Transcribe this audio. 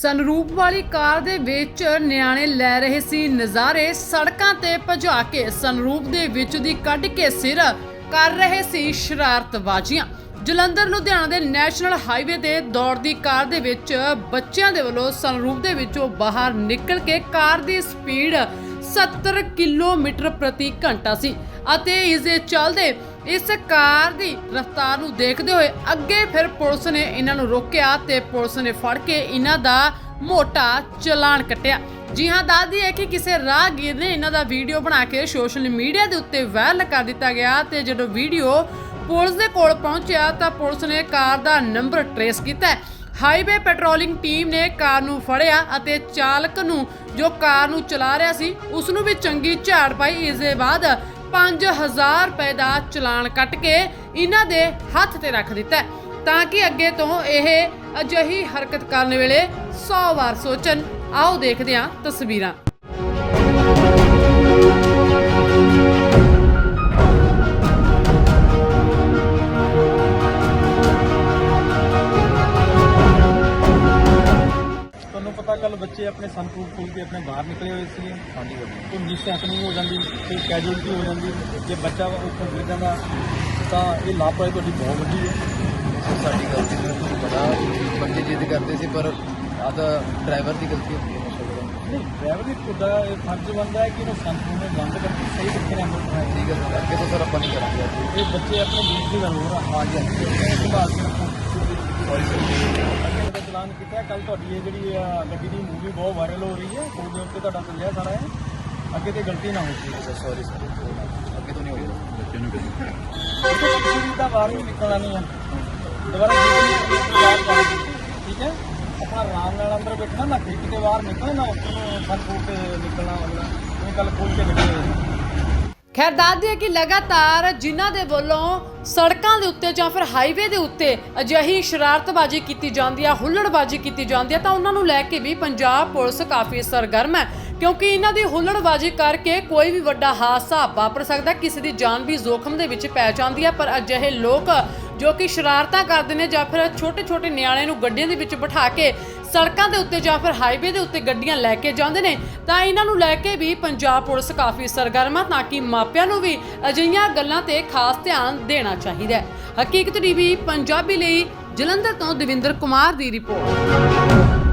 ਸੰਰੂਪ ਵਾਲੀ ਕਾਰ ਦੇ ਵਿੱਚ ਨਿਆਣੇ ਲੈ ਰਹੇ ਸੀ ਨਜ਼ਾਰੇ। ਸੜਕਾਂ ਤੇ ਭਜਾ ਕੇ ਸਨਰੂਪ ਦੇ ਵਿੱਚ ਦੀ ਕੱਢ ਕੇ ਸਿਰ ਕਰ ਰਹੇ ਸੀ ਸ਼ਰਾਰਤਬਾਜ਼ੀਆਂ। ਜਲੰਧਰ, ਲੁਧਿਆਣਾ ਦੇ ਨੈਸ਼ਨਲ ਹਾਈਵੇ ਤੇ ਦੌੜਦੀ ਕਾਰ ਦੇ ਵਿੱਚ ਬੱਚਿਆਂ ਦੇ ਵੱਲੋਂ ਸੰਰੂਪ ਦੇ ਵਿੱਚੋਂ ਬਾਹਰ ਨਿਕਲ ਕੇ ਕਾਰ ਦੀ ਸਪੀਡ 70 ਕਿਲੋਮੀਟਰ ਪ੍ਰਤੀ ਘੰਟਾ ਸੀ ਅਤੇ ਇਸ ਦੇ ਚੱਲਦੇ ਇਸ ਕਾਰ ਦੀ ਰਫ਼ਤਾਰ ਨੂੰ ਦੇਖਦੇ ਹੋਏ ਅੱਗੇ ਫਿਰ ਪੁਲਿਸ ਨੇ ਇਹਨਾਂ ਨੂੰ ਰੋਕਿਆ ਤੇ ਪੁਲਿਸ ਨੇ ਫੜ ਕੇ ਇਹਨਾਂ ਦਾ ਮੋਟਾ ਚਲਾਨ ਕੱਟਿਆ। ਜੀ ਹਾਂ, ਦੱਸਦੀ ਹੈ ਕਿ ਕਿਸੇ ਰਾਹਗੀਰ ਨੇ ਇਹਨਾਂ ਦਾ ਵੀਡੀਓ ਬਣਾ ਕੇ ਸੋਸ਼ਲ ਮੀਡੀਆ ਦੇ ਉੱਤੇ ਵਾਇਰਲ ਕਰ ਦਿੱਤਾ ਗਿਆ ਤੇ ਜਦੋਂ ਵੀਡੀਓ ਪੁਲਿਸ ਦੇ ਕੋਲ ਪਹੁੰਚਿਆ ਤਾਂ ਪੁਲਿਸ ਨੇ ਕਾਰ ਦਾ ਨੰਬਰ ਟਰੇਸ ਕੀਤਾ ਹਾਈਵੇ ਪੈਟਰੋਲਿੰਗ ਟੀਮ ਨੇ ਕਾਰ ਨੂੰ ਫੜਿਆ ਅਤੇ ਚਾਲਕ ਨੂੰ ਜੋ ਕਾਰ ਨੂੰ ਚਲਾ ਰਿਹਾ ਸੀ, ਉਸ ਨੂੰ ਵੀ ਚੰਗੀ ਝਾੜ ਪਾਈ। ਇਸ ਦੇ ਬਾਅਦ 5000 ਰੁਪਏ ਦਾ ਚਲਾਨ ਕੱਟ ਕੇ ਇਹਨਾਂ ਦੇ ਹੱਥ ਤੇ ਰੱਖ ਦਿੱਤਾ ਤਾਂ ਕਿ ਅੱਗੇ ਤੋਂ ਇਹ ਅਜਿਹੀ ਹਰਕਤ ਕਰਨ ਵੇਲੇ 100 ਵਾਰ ਸੋਚਣ। ਆਓ ਦੇਖਦੇ ਹਾਂ ਤਸਵੀਰਾਂ। ਕੱਲ ਬੱਚੇ ਆਪਣੇ ਸੰਪਰੂਫ ਖੋਲ ਕੇ ਆਪਣੇ ਬਾਹਰ ਨਿਕਲੇ ਹੋਏ ਸੀ ਹਾਂਜੀ ਕੋਈ ਮਿਸ ਹੈਪਨਿੰਗ ਹੋ ਜਾਂਦੀ ਕੋਈ ਕੈਜੂਅਲਟੀ ਹੋ ਜਾਂਦੀ। ਜੇ ਬੱਚਾ ਉੱਪਰ ਗਿਰ ਜਾਂਦਾ ਤਾਂ ਇਹ ਲਾਪਰਵਾਹੀ ਤੁਹਾਡੀ ਬਹੁਤ ਵੱਡੀ ਹੈ। ਸਾਡੀ ਗਲਤੀ ਨਹੀਂ ਤੁਹਾਨੂੰ ਪਤਾ ਬੱਚੇ ਜਿੱਦ ਕਰਦੇ ਸੀ ਪਰ ਆ ਤਾਂ ਡਰਾਈਵਰ ਦੀ ਗਲਤੀ ਹੁੰਦੀ ਹੈ ਨਹੀਂ ਡਰਾਈਵਰ ਦੀ ਇਹ ਫਰਜ਼ ਬਣਦਾ ਹੈ ਕਿ ਉਹ ਸੰਪਰੂਫ ਨੂੰ ਬੰਦ ਕਰਕੇ ਸਹੀ ਤਰੀਕੇ ਨਾਲ ਅੰਦਰ ਚਲਾਏ ਠੀਕ ਹੈ ਸਰ ਅੱਗੇ ਤੋਂ ਸਰ ਆਪਾਂ ਨਹੀਂ ਕਰਾਂਗੇ। ਇਹ ਬੱਚੇ ਆਪਣੇ ਦੇਸ਼ ਦੀ ਗੱਲ ਹੋ ਰਹਾ ਹਾਂਜੀ ਹਾਂਜੀ ਇਹ ਸੰਭਾਲ ਦਾ ਚਲਾਨ ਕੀਤਾ ਕੱਲ ਤੁਹਾਡੀ ਇਹ ਜਿਹੜੀ ਆ ਗੱਡੀ ਦੀ ਮੂਵੀ ਬਹੁਤ ਵਾਇਰਲ ਹੋ ਰਹੀ ਹੈ। ਕੋਲ ਦੇ ਉੱਤੇ ਤੁਹਾਡਾ ਚੱਲਿਆ ਸਾਰਾ ਹੈ ਅੱਗੇ ਤੇ ਗਲਤੀ ਨਾ ਹੋਵੇ ਸਰ ਸੌਰੀ ਸਰ ਅੱਗੇ ਤੋਂ ਨਹੀਂ ਹੋਏਗਾ ਬੱਚੇ ਨੂੰ ਦਾ ਨਿਕਲਣਾ ਨਹੀਂ ਹੈ। ਦੁਬਾਰਾ ਠੀਕ ਹੈ? ਆਪਣਾ ਆਰਾਮ ਨਾਲ ਅੰਦਰ ਬੈਠਣਾ ਨਾ ਖਿੜਕੀ ਦੇ ਬਾਹਰ ਨਿਕਲਣਾ ਨਾ ਉੱਪਰ ਨੂੰ ਫਨ ਫੂਟ ਕੇ ਨਿਕਲਣਾ ਵਾਲਾ ਇਹ ਕੱਲ ਖੋਲ ਕੇ ਬੈਠੇ ਹੋਏ ਸੀ। ਖੈਰ ਦੱਸਦੀ ਹੈ ਕਿ ਲਗਾਤਾਰ ਜਿਨ੍ਹਾਂ ਦੇ ਵੱਲੋਂ ਸੜਕਾਂ ਦੇ ਉੱਤੇ ਜਾਂ ਫਿਰ ਹਾਈਵੇ ਦੇ ਉੱਤੇ ਅਜਿਹੀ ਸ਼ਰਾਰਤਬਾਜ਼ੀ ਕੀਤੀ ਜਾਂਦੀ ਆ, ਹੁੱਲੜਬਾਜ਼ੀ ਕੀਤੀ ਜਾਂਦੀ ਹੈ ਤਾਂ ਉਹਨਾਂ ਨੂੰ ਲੈ ਕੇ ਵੀ ਪੰਜਾਬ ਪੁਲਿਸ ਕਾਫੀ ਸਰਗਰਮ ਹੈ। ਕਿਉਂਕਿ ਇਹਨਾਂ ਦੀ ਹੁੱਲੜਬਾਜ਼ੀ ਕਰਕੇ ਕੋਈ ਵੀ ਵੱਡਾ ਹਾਦਸਾ ਵਾਪਰ ਸਕਦਾ, ਕਿਸੇ ਦੀ ਜਾਨ ਵੀ ਜ਼ੋਖਮ ਦੇ ਵਿੱਚ ਪੈ ਜਾਂਦੀ ਹੈ ਪਰ ਅਜਿਹੇ ਲੋਕ ਜੋ ਕਿ ਸ਼ਰਾਰਤਾਂ ਕਰਦੇ ਨੇ ਜਾਂ ਫਿਰ ਛੋਟੇ-ਛੋਟੇ ਨਿਆਣਿਆਂ ਨੂੰ ਗੱਡੀਆਂ ਦੇ ਵਿੱਚ ਬਿਠਾ ਕੇ ਸੜਕਾਂ ਦੇ ਉੱਤੇ ਜਾਂ ਫਿਰ ਹਾਈਵੇ ਦੇ ਉੱਤੇ ਗੱਡੀਆਂ ਲੈ ਕੇ ਜਾਂਦੇ ਨੇ, ਤਾਂ ਇਹਨਾਂ ਨੂੰ ਲੈ ਕੇ ਵੀ ਪੰਜਾਬ ਪੁਲਿਸ ਕਾਫੀ ਸਰਗਰਮ ਹੈ ਤਾਂ ਕਿ ਮਾਪਿਆਂ ਨੂੰ ਵੀ ਅਜਿਹੀਆਂ ਗੱਲਾਂ ਤੇ ਖਾਸ ਧਿਆਨ ਦੇਣਾ ਚਾਹੀਦਾ ਹੈ। ਹਕੀਕਤ ਟੀਵੀ, ਪੰਜਾਬੀ ਲਈ ਜਲੰਧਰ ਤੋਂ ਦਵਿੰਦਰ ਕੁਮਾਰ ਦੀ ਰਿਪੋਰਟ।